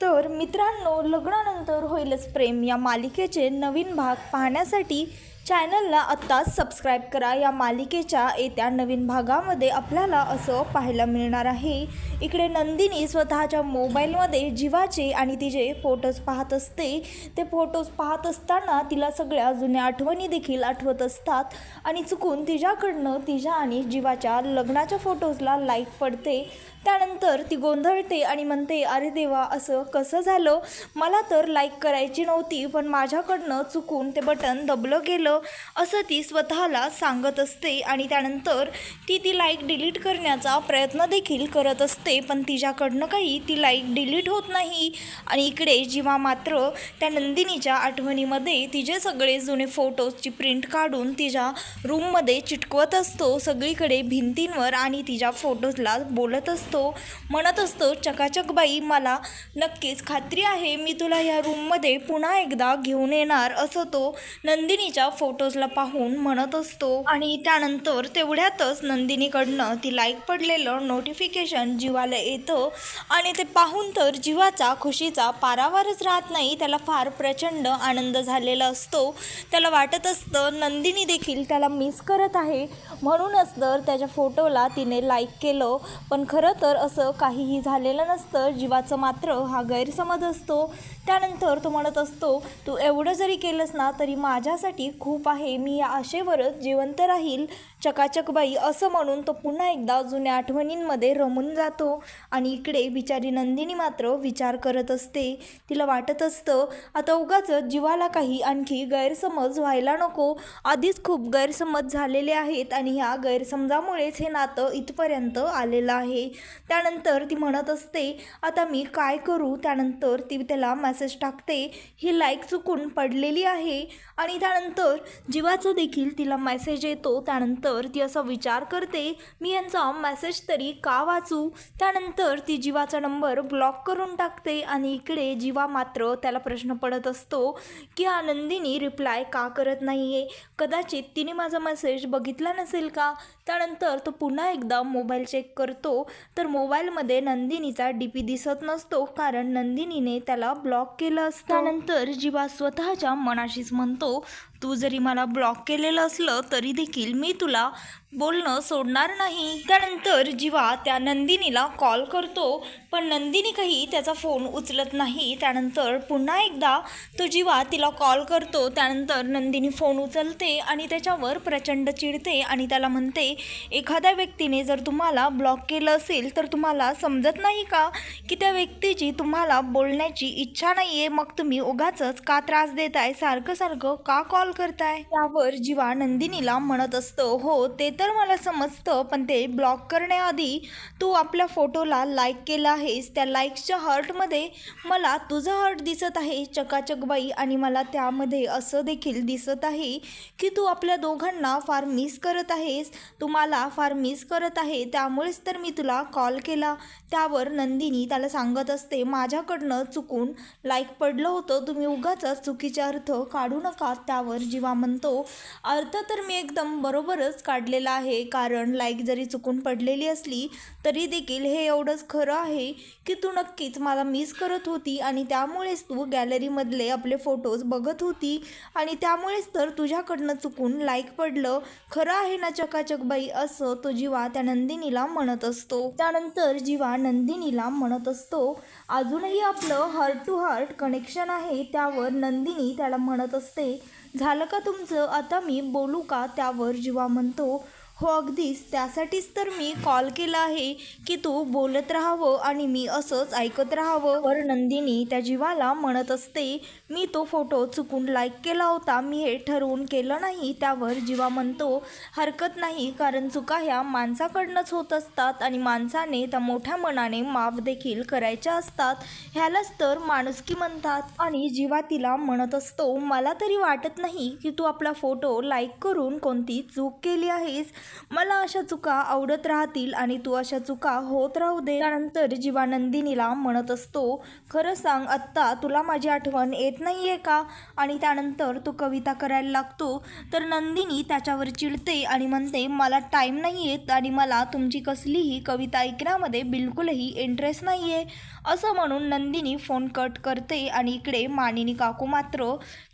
तर मित्रांनो लग्नानंतर होईलच प्रेम. या मालिकेचे नवीन भाग पाहण्यासाठी चॅनलला आत्ताच सबस्क्राईब करा. या मालिकेच्या येत्या नवीन भागामध्ये आपल्याला असं पाहायला मिळणार आहे. इकडे नंदिनी स्वतःच्या मोबाईलमध्ये जीवाचे आणि तिचे फोटोज पाहत असते. ते फोटोज पाहत असताना तिला सगळ्या जुन्या आठवणी देखील आठवत असतात. आणि चुकून तिच्याकडनं तिच्या आणि जीवाच्या लग्नाच्या फोटोजला लाईक पडते. त्यानंतर ती गोंधळते आणि म्हणते अरे देवा असं कसं झालं? मला तर लाईक करायची नव्हती पण माझ्याकडनं चुकून ते बटन दबलं गेलं. असं ती स्वतःला सांगत असते आणि त्यानंतर ती ती लाईक डिलीट करण्याचा प्रयत्न देखील करत असते. पण तिच्याकडनं काही ती लाईक डिलीट होत नाही. आणि इकडे जेव्हा मात्र त्या नंदिनीच्या आठवणीमध्ये तिचे सगळे जुने फोटोजची प्रिंट काढून तिच्या रूममध्ये चिटकवत असतो. सगळीकडे भिंतींवर आणि तिच्या फोटोजला बोलत असतो. म्हणत असतो चकाचक बाई मला नक्कीच खात्री आहे मी तुला ह्या रूममध्ये पुन्हा एकदा घेऊन येणार असं तो नंदिनीच्या फोटोजला पाहून म्हणत असतो. आणि त्यानंतर तेवढ्यातच नंदिनीकडनं ती लाईक पडलेलं नोटिफिकेशन जीवाला येतं. आणि ते पाहून तर जीवाचा खुशीचा पारावारच राहत नाही. त्याला फार प्रचंड आनंद झालेला असतो. त्याला वाटत असतं नंदिनी देखील त्याला मिस करत आहे. म्हणूनच तर त्याच्या फोटोला तिने लाईक केलं. पण खरं तर असं काहीही झालेलं नसतं. जीवाचं मात्र हा गैरसमज असतो. त्यानंतर तो म्हणत असतो तू एवढं जरी केलंस ना तरी माझ्यासाठी खूप आहे. मी या आशेवरच जिवंत राहील. चकाचकबाई असं म्हणून तो पुन्हा एकदा जुन्या आठवणींमध्ये रमून जातो. आणि इकडे बिचारी नंदिनी मात्र विचार करत असते. तिला वाटत असतं आता उगाच जीवाला काही आणखी गैरसमज व्हायला नको. आधीच खूप गैरसमज झालेले आहेत आणि ह्या गैरसमजामुळेच हे नातं इथपर्यंत आलेलं आहे. त्यानंतर ती म्हणत असते आता मी काय करू? त्यानंतर ती त्याला मेसेज टाकते ही लाईक चुकून पडलेली आहे. आणि त्यानंतर जीवाचं देखील तिला मेसेज येतो. त्यानंतर तर ती असा विचार करते मी यांचा मेसेज तरी का वाचू? त्यानंतर ती जीवाचा नंबर ब्लॉक करून टाकते आणि इकडे जीवा मात्र त्याला प्रश्न पडत असतो की आनंदीनी रिप्लाय का करत नाही आहे कदाचित तिने माझा मेसेज बघितला नसेल का? त्यानंतर तो पुन्हा एकदा मोबाईल चेक करतो. तर मोबाईलमध्ये नंदिनीचा डी पी दिसत नसतो कारण नंदिनीने त्याला ब्लॉक केलं असतं. त्यानंतर जीवा स्वतःच्या मनाशीच म्हणतो तू जरी मला ब्लॉक केलेलं असलं तरी देखील मी तुला बोलणं सोडणार नाही. त्यानंतर जीवा त्या नंदिनीला कॉल करतो. पण नंदिनी काही त्याचा फोन उचलत नाही. त्यानंतर पुन्हा एकदा तो जीवा तिला कॉल करतो. त्यानंतर नंदिनी फोन उचलते आणि त्याच्यावर प्रचंड चिडते आणि त्याला म्हणते एखाद्या व्यक्तीने जर तुम्हाला ब्लॉक केलं असेल तर तुम्हाला समजत नाही का की त्या व्यक्तीची तुम्हाला बोलण्याची इच्छा नाही आहे मग तुम्ही उगाचच का त्रास देताय? सारखं सारखं का कॉल करताय? त्यावर जीवा नंदिनीला म्हणत असतो हो ते तर मला समजतं पण ते ब्लॉक करण्याआधी तू आपल्या फोटोला लाईक केला आहेस. त्या लाईक्सच्या हर्टमध्ये मला तुझं हर्ट दिसत आहे चकाचकबाई. आणि मला त्यामध्ये असं देखील दिसत आहे की तू आपल्या दोघांना फार मिस करत आहेस. तू मला फार मिस करत आहे. त्यामुळेच तर मी तुला कॉल केला. त्यावर नंदिनी त्याला सांगत असते माझ्याकडनं चुकून लाईक पडलं होतं. तुम्ही उगाच चुकीचे अर्थ काढू नका त्यावर. जीवा म्हणतो अर्थ तर मी एकदम बरोबरच काढलेला आहे. कारण लाईक जरी चुकून पडलेली असली तरी देखील हे एवढंच खरं आहे की तू नक्कीच मला मिस करत होती आणि त्यामुळेच तू गॅलरीमधले आपले फोटोज बघत होती आणि त्यामुळेच तर तुझ्याकडनं चुकून लाईक पडलं. खरं आहे ना चकाचक बाई असं तो जीवा त्या नंदिनीला म्हणत असतो. त्यानंतर जीवा नंदिनीला म्हणत असतो अजूनही आपलं हार्ट टू हार्ट कनेक्शन आहे त्यावर नंदिनी त्याला म्हणत असते झालं का तुमचं? आता मी बोलू का त्यावर? जीवा म्हणतो हो अगदीच. त्यासाठीच तर मी कॉल केला आहे की तू बोलत राहावं आणि मी असंच ऐकत राहावं. वर नंदिनी त्या जीवाला म्हणत असते मी तो फोटो चुकून लाईक केला होता. मी हे ठरवून केलं नाही. त्यावर जीवा म्हणतो हरकत नाही. कारण चुका ह्या माणसाकडनंच होत असतात आणि माणसाने त्या मोठ्या मनाने माफ देखील करायच्या असतात. ह्यालाच तर माणुसकी म्हणतात. आणि जीवा तिला म्हणत असतो मला तरी वाटत नाही की तू आपला फोटो लाईक करून कोणती चूक केली आहेस. मला अशा चुका आवडत राहतील आणि तू अशा चुका होत राहू दे. त्यानंतर जीवानंदिनीला म्हणत असतो खरं सांग आत्ता तुला माझी आठवण येत नाही आहे का? आणि त्यानंतर तो कविता करायला लागतो. तर नंदिनी त्याच्यावर चिडते आणि म्हणते मला टाईम नाही येत आणि मला तुमची कसलीही कविता ऐकण्यामध्ये बिलकुलही इंटरेस्ट नाही आहे असं म्हणून नंदिनी फोन कट करते आणि इकडे मानिनी काकू मात्र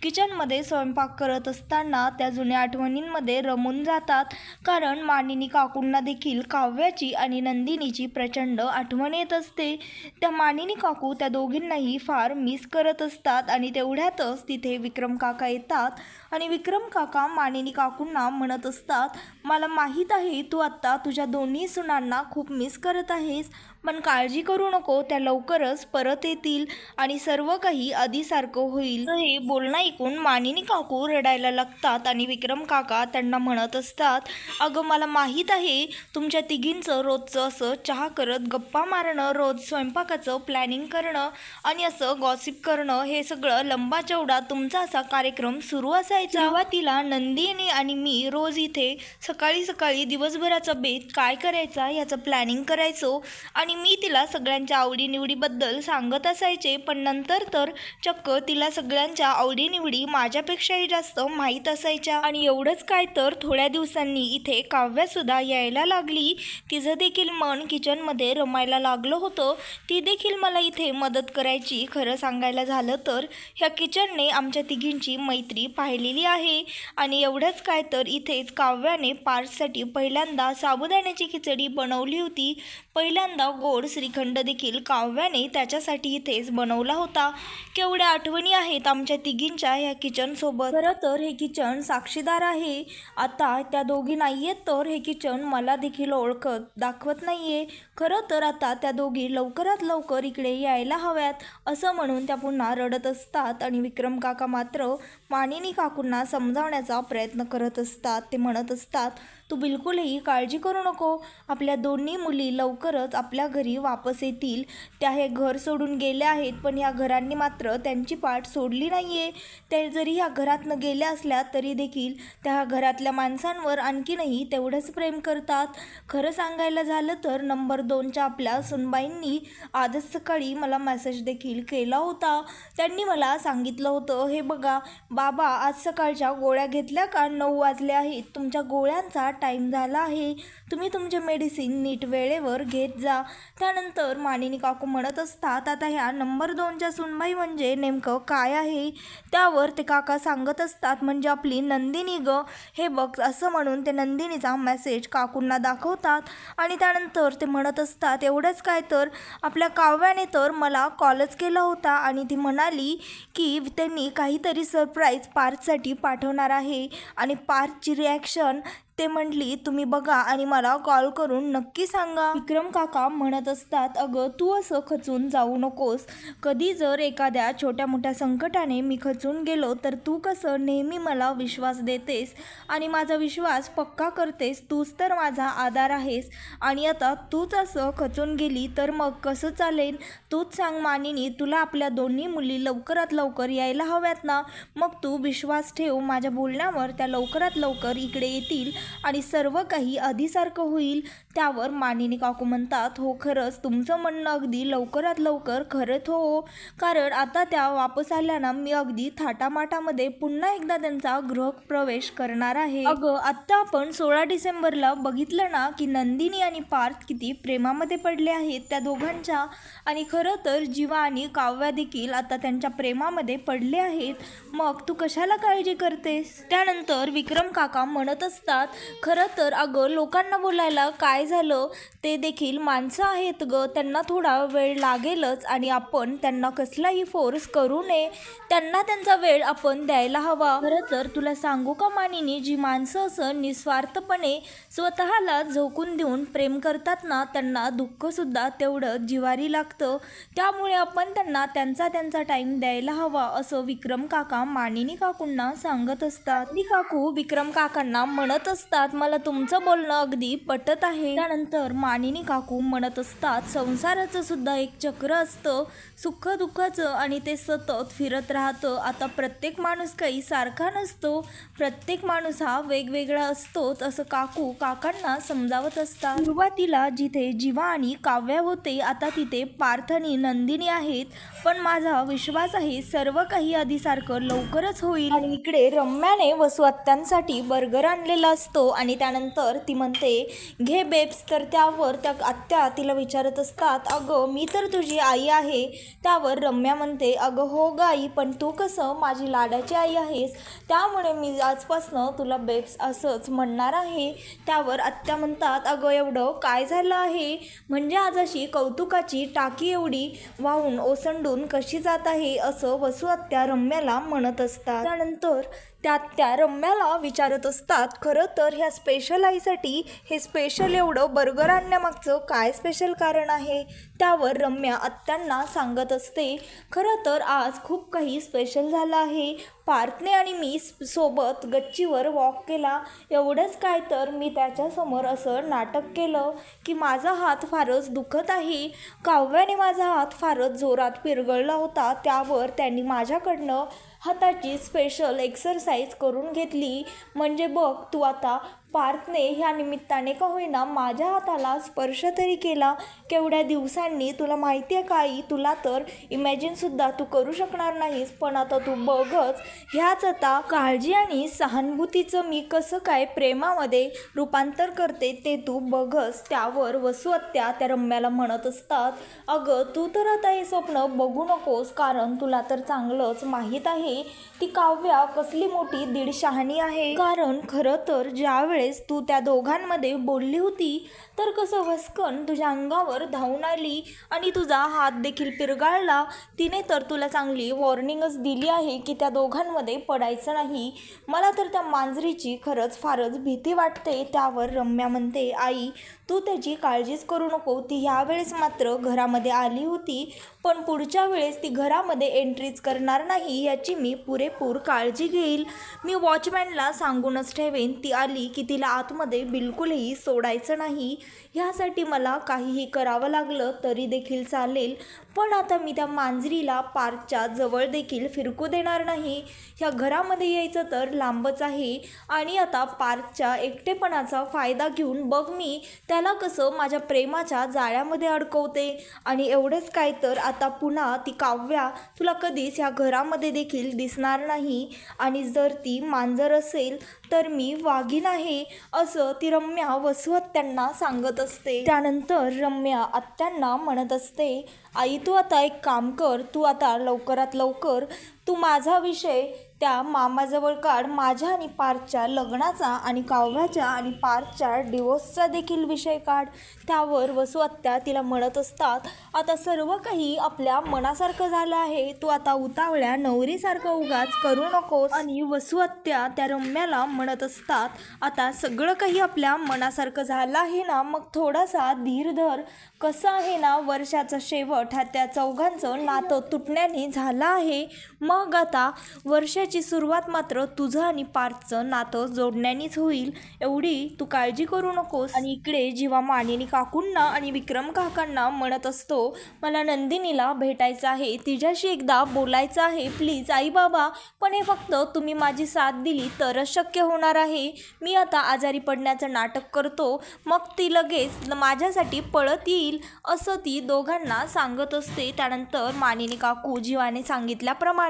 किचनमध्ये स्वयंपाक करत असताना त्या जुन्या आठवणींमध्ये रमून जातात. कारण कारण मानिनी काकूंना देखील काव्याची आणि नंदिनीची प्रचंड आठवण येत असते. त्या मानिनी काकू त्या दोघींनाही फार मिस करत असतात आणि तेवढ्यातच तिथे विक्रम काका येतात आणि विक्रम काका मानिनी काकूंना म्हणत असतात मला माहीत आहे तू आत्ता तुझ्या दोन्ही सुनांना खूप मिस करत आहेस पण काळजी करू नको त्या लवकरच परत येतील आणि सर्व काही आधीसारखं होईल. हे बोलणं ऐकून मानिनी काकू रडायला लागतात आणि विक्रम काका त्यांना म्हणत असतात अगं मला माहीत आहे तुमच्या तिघींचं रोजचं असं चहा करत गप्पा मारणं रोज स्वयंपाकाचं प्लॅनिंग करणं आणि असं गॉसिप करणं हे सगळं लंबा चौडा तुमचा असा कार्यक्रम सुरू असायचा. सुरुवातीला नंदिनी आणि मी रोज इथे सकाळी सकाळी दिवसभराचा बेत काय करायचा याचं प्लॅनिंग करायचो आणि मी तिला सगळ्यांच्या आवडीनिवडीबद्दल सांगत असायचे पण नंतर तर चक्क तिला सगळ्यांच्या आवडीनिवडी माझ्यापेक्षाही जास्त माहीत असायच्या. आणि एवढंच काय तर थोड्या दिवसांनी इथे काव्यासुद्धा यायला लागली. तिचं देखील मन किचनमध्ये रमायला लागलं होतं. ती देखील मला इथे मदत करायची खरं सांगायला झालं तर ह्या किचनने आमच्या तिघींची मैत्री पाहिलेली आहे. आणि एवढंच काय तर इथेच काव्याने पार्ससाठी पहिल्यांदा साबुदाण्याची खिचडी बनवली होती. पहिल्यांदा गोड श्रीखंड देखील काव्याने त्याच्यासाठी इथेच बनवला होता. केवढ्या आठवणी आहेत आमच्या तिघींच्या ह्या किचनसोबत खरं तर हे किचन साक्षीदार आहे. आता त्या दोघी नाही आहेत तर हे किचन मला देखील ओळखत दाखवत नाही आहे खरं तर आता त्या दोघी लवकरात लवकर इकडे यायला हव्यात असं म्हणून त्या पुन्हा रडत असतात आणि विक्रम काका मात्र मानिनी काकूंना समजावण्याचा प्रयत्न करत असतात ते म्हणत असतात तू बिलकुलही काळजी करू नको. आपल्या दोन्ही मुली लवकरच आपल्या घरी वापस येतील. त्या हे घर सोडून गेल्या आहेत पण ह्या घरांनी मात्र त्यांची पाठ सोडली नाही आहे त्या जरी ह्या घरातनं गेल्या असल्या तरी देखील त्या घरातल्या माणसांवर आणखीनही तेवढंच प्रेम करतात. खरं सांगायला झालं तर नंबर दोनच्या आपल्या सुनबाईंनी आजच सकाळी मला मेसेज देखील केला होता. त्यांनी मला सांगितलं होतं हे बघा बाबा आज सकाळच्या गोळ्या घेतल्या का? नऊ वाजले आहेत. तुमच्या गोळ्यांचा टाईम झाला आहे. तुम्ही तुमचे मेडिसिन नीट वेळेवर घेत जा. त्यानंतर मानिनी काकू म्हणत असतात आता ह्या नंबर दोनच्या सुनबाई म्हणजे नेमकं काय आहे? त्यावर ते काका सांगत असतात म्हणजे आपली नंदिनी ग. हे बघ असं म्हणून ते नंदिनीचा मेसेज काकूंना दाखवतात आणि त्यानंतर ते म्हणत असतात एवढंच काय तर आपल्या काव्याने तर मला कॉलच केला होता आणि ती म्हणाली की त्यांनी काहीतरी सरप्राईज पार्थसाठी पाठवणार आहे आणि पार्थची रिॲक्शन ते म्हटली तुम्ही बघा आणि मला कॉल करून नक्की सांगा. विक्रम काका म्हणत असतात अगं तू असं खचून जाऊ नकोस. कधी जर एखाद्या छोट्या मोठ्या संकटाने मी खचून गेलो तर तू कसं नेहमी मला विश्वास देतेस आणि माझा विश्वास पक्का करतेस. तूच तर माझा आधार आहेस. आणि आता तूच असं खचून गेली तर मग कसं चालेल? तूच सांग मानिनी तुला आपल्या दोन्ही मुली लवकरात लवकर यायला हव्यात ना? मग तू विश्वास ठेव माझ्या बोलण्यावर त्या लवकरात लवकर इकडे येतील आणि सर्व काही आधीसारखं होईल त्यावर मानिनी काकू म्हणतात हो खरंच तुमचं म्हणणं अगदी लवकरात लवकर खरंच हो. कारण आता त्या वापस आल्यानं मी अगदी थाटामाटामध्ये पुन्हा एकदा त्यांचा गृहप्रवेश करणार आहे. अगं आत्ता आपण सोळा डिसेंबरला बघितलं ना की नंदिनी आणि पार्थ किती प्रेमामध्ये पडले आहेत त्या दोघांच्या. आणि खरं तर जीवा आणि काव्या देखील आता त्यांच्या प्रेमामध्ये पडले आहेत. मग तू कशाला काळजी करतेस? त्यानंतर विक्रम काका म्हणत असतात खरं तर अगं लोकांना बोलायला काय झालं? ते देखील माणसं आहेत ग. त्यांना थोडा वेळ लागेलच आणि आपण त्यांना कसलाही फोर्स करू नये. त्यांना त्यांचा वेळ आपण द्यायला हवा. खरं तर तुला सांगू का मानिनी जी माणसं असं निस्वार्थपणे स्वतःला झोकून देऊन प्रेम करतात ना त्यांना दुःखसुद्धा तेवढं जिवारी लागतं. त्यामुळे आपण त्यांना त्यांचा त्यांचा टाईम द्यायला हवा असं विक्रम काका मानिनी काकूंना सांगत असतात. ती काकू विक्रम काकांना म्हणत असतात. असतात. मला तुमचं बोलणं अगदी पटत आहे. त्यानंतर मानिनी काकू म्हणत असतात संसाराचं सुद्धा एक चक्र असतं. सुख दुःखाचं आणि ते सतत फिरत राहतं. आता प्रत्येक माणूस काही सारखा नसतो. प्रत्येक माणूस हा वेगवेगळा असतोच असं काकू काकांना समजावत असतात. सुरुवातीला जिथे जीवा आणि काव्या होते आता तिथे पार्थनी नंदिनी आहेत. पण माझा विश्वास आहे सर्व काही आधीसारखं लवकरच होईल. आणि इकडे रम्याने वसुआत्यांसाठी बर्गर आणलेला असतो. आणि त्यानंतर ती म्हणते घे बेब्स तर त्यावर त्या आत्या तिला विचारत असतात अगं मी तर तुझी आई आहे. त्यावर रम्या म्हणते अगं हो ग आई पण तू कसं माझी लाडाची आई आहेस? त्यामुळे मी आजपासनं तुला बेब्स असंच म्हणणार आहे. त्यावर आत्या म्हणतात अगं एवढं काय झालं आहे? म्हणजे आज अशी कौतुकाची टाकी एवढी वाहून ओसंडून कशी जात आहे? असं वसु आत्या रम्याला म्हणत असतात. त्यानंतर त्या त्या रम्याला विचारत असतात खरं तर तर ह्या स्पेशल आईसाठी हे स्पेशल एवढं बर्गर आणण्यामागचं काय स्पेशल कारण आहे? त्यावर रम्या आत्यांना सांगत असते. खरं तर आज खूप काही स्पेशल झालं आहे. पार्थने आणि मी सोबत गच्चीवर वॉक केला. एवढंच काय तर मी त्याच्यासमोर असं नाटक केलं की माझा हात फारच दुखत आहे. काव्याने माझा हात फारच जोरात पिरगळला होता. त्यावर त्यांनी माझ्याकडनं हाताची स्पेशल एक्सरसाइज करून घेतली. म्हणजे बघ तू आता पार्थने ह्या निमित्ताने का होईना माझ्या हाताला स्पर्श तरी केला. केवढ्या दिवसांनी तुला माहिती आहे काही? तुला तर इमॅजिनसुद्धा तू करू शकणार नाहीस. पण आता तू बघच. ह्याच आता काळजी आणि सहानुभूतीचं मी कसं काय प्रेमामध्ये रूपांतर करते ते तू बघस. त्यावर वसुहत्या त्या रम्याला म्हणत असतात. अगं तू तर आता हे स्वप्न बघू नकोस. कारण तुला तर चांगलंच माहीत आहे. ती काव्या कसली मोठी दीड शहाणी आहे. कारण खरं तर ज्यावेळी वेळेस तू त्या दोघांमध्ये बोलली होती तर कसं वस्कन तुझ्या अंगावर धावून आली आणि तुझा हात देखील पिरगाळला. तिने तर तुला चांगली वॉर्निंगच दिली आहे की त्या दोघांमध्ये पडायचं नाही. मला तर त्या मांजरीची खरंच फारच भीती वाटते त्यावर रम्या म्हणते आई तू त्याची काळजीच करू नको. ती ह्यावेळेस मात्र घरामध्ये आली होती पण पुढच्या वेळेस ती घरामध्ये एंट्रीच करणार नाही याची मी पुरेपूर काळजी घेईल. मी वॉचमॅनला सांगूनच ठेवेन. ती आली की तिला आतमध्ये बिलकुलही सोडायचं नाही. ह्यासाठी मला काहीही करावं लागलं तरी देखील चालेल. पण आता मी त्या मांजरीला पार्कच्या जवळ देखील फिरकू देणार नाही. ह्या घरामध्ये यायचं तर लांबच आहे. आणि आता पार्कच्या एकटेपणाचा फायदा घेऊन बघ मी त्याला कसं माझ्या प्रेमाच्या जाळ्यामध्ये अडकवते. आणि एवढंच काय तर आता पुन्हा ती काव्या तुला कधीच ह्या घरामध्ये देखील दिसणार नाही. आणि जर ती मांजर असेल तर मी वाघीण आहे असं ती रम्या वसुहत्यांना सांगत असते. त्यानंतर रम्या आत्यांना म्हणत असते आई तू आता एक काम कर तू आता लवकरात लवकर तू माझा विषय त्या मामाजवळ काढ माझ्या आणि पार्थच्या लग्नाचा आणि काव्याच्या आणि पार्थच्या डिवोर्सचा देखील विषय काढ. त्यावर वसुआत्या तिला म्हणत असतात आता सर्व काही आपल्या मनासारखं झालं आहे. तू आता उतावळ्या नवरीसारखं उगाच करू नकोस. आणि वसुआत्या त्या रम्याला म्हणत असतात आता सगळं काही आपल्या मनासारखं झालं आहे ना मग थोडासा धीर धर. कसं आहे ना वर्षाचा शेवट हा त्या चौघांचं नातं तुटण्याने झालं आहे. मग आता वर्षाची सुरुवात मात्र तुझं आणि पार्थचं नातं जोडण्यानीच होईल. एवढी तू काळजी करू नकोस. आणि इकडे जेव्हा मानिनी काकूंना आणि विक्रम काकांना म्हणत असतो मला नंदिनीला भेटायचं आहे तिच्याशी एकदा बोलायचं आहे प्लीज आई बाबा पण हे फक्त तुम्ही माझी साथ दिली तरच शक्य होणार आहे. मी आता आजारी पडण्याचं नाटक करतो मग ती लगेच माझ्यासाठी पळत येईल असं ती दोघांना सांगत असते. त्यानंतर मानिनी काकू जीवाने सांगितल्याप्रमाणे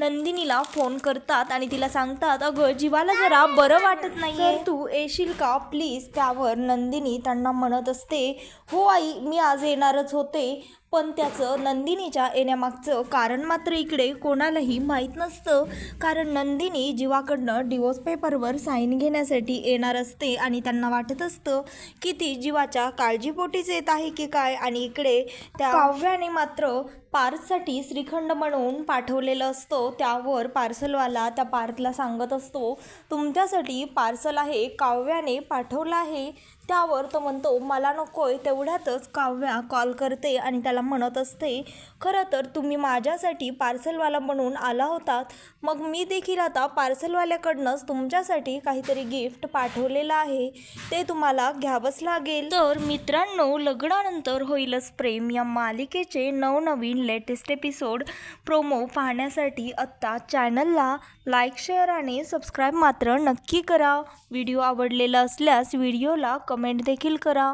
नंदिनीला फोन करतात आणि तिला सांगतात अगं जीवाला जरा बरं वाटत नाही तू येशील का? प्लीज त्यावर नंदिनी त्यांना म्हणत असते हो आई मी आज येणारच होते पण त्याचं नंदिनीच्या येण्यामागचं कारण मात्र इकडे कोणालाही माहीत नसतं. कारण नंदिनी जीवाकडनं डिवोर्स पेपरवर साईन घेण्यासाठी येणार असते आणि त्यांना वाटत असतं की ती जीवाच्या काळजीपोटीच येत आहे की काय? आणि इकडे त्या काव्याने मात्र पार्थसाठी श्रीखंड म्हणून पाठवलेलं असतं. त्यावर पार्सलवाला त्या पार्थला सांगत असतो तुमच्यासाठी पार्सल आहे काव्याने पाठवलं आहे. त्यावर तो म्हणतो मला नकोय तेवढ्यातच काव्या कॉल करते आणि त्याला म्हणत असते खरं तर तुम्ही माझ्यासाठी पार्सलवाला म्हणून आला होतात. मग मी देखील आता पार्सलवाल्याकडनंच तुमच्यासाठी काहीतरी गिफ्ट पाठवलेलं आहे. ते तुम्हाला घ्यावंच लागेल. तर मित्रांनो लग्नानंतर होईलच प्रेम. या मालिकेचे नवनवीन लेटेस्ट एपिसोड प्रोमो पाहण्यासाठी आत्ता चॅनलला लाईक शेअर आणि सबस्क्राईब मात्र नक्की करा. व्हिडिओ आवडलेला असल्यास व्हिडिओला कमेंट देखील करा.